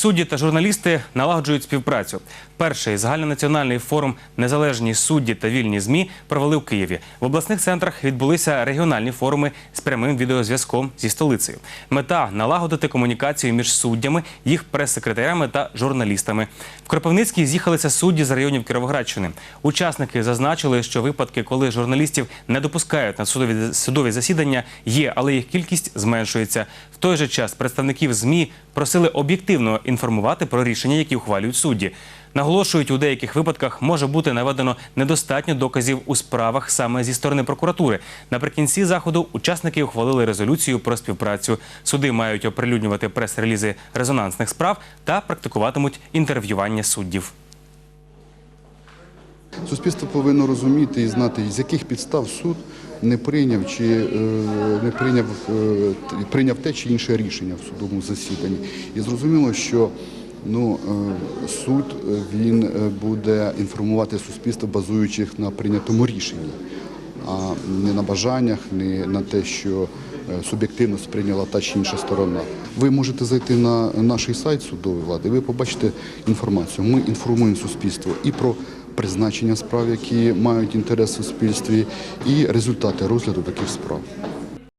Судді та журналісти налагоджують співпрацю. Перший загальнонаціональний форум Незалежні судді та вільні змі провели в Києві. В обласних центрах відбулися регіональні форуми з прямим відеозв'язком зі столицею. Мета налагодити комунікацію між суддями, їх прес-секретарями та журналістами. В Кропивницький з'їхалися судді з районів Кіровоградщини. Учасники зазначили, що випадки, коли журналістів не допускають на судові судові засідання, є, але їх кількість зменшується. В той же час представників ЗМІ просили об'єктивно інформувати про рішення, які ухвалюють судді. Наголошують, у деяких випадках може бути наведено недостатньо доказів у справах саме зі сторони прокуратури. Наприкінці заходу учасники ухвалили резолюцію про співпрацю. Суди мають оприлюднювати прес-релізи резонансних справ та практикуватимуть інтерв'ювання суддів. Суспільство повинно розуміти і знати, з яких підстав суд не прийняв чи е, не прийняв, е, прийняв те чи інше рішення в судовому засіданні. І зрозуміло, що ну, е, суд він буде інформувати суспільство, базуючись на прийнятому рішенні, а не на бажаннях, не на те, що суб'єктивно сприйняла та чи інша сторона. Ви можете зайти на наш сайт судової влади, ви побачите інформацію. Ми інформуємо суспільство і про призначення справ, які мають інтерес у суспільстві, і результати розгляду таких справ.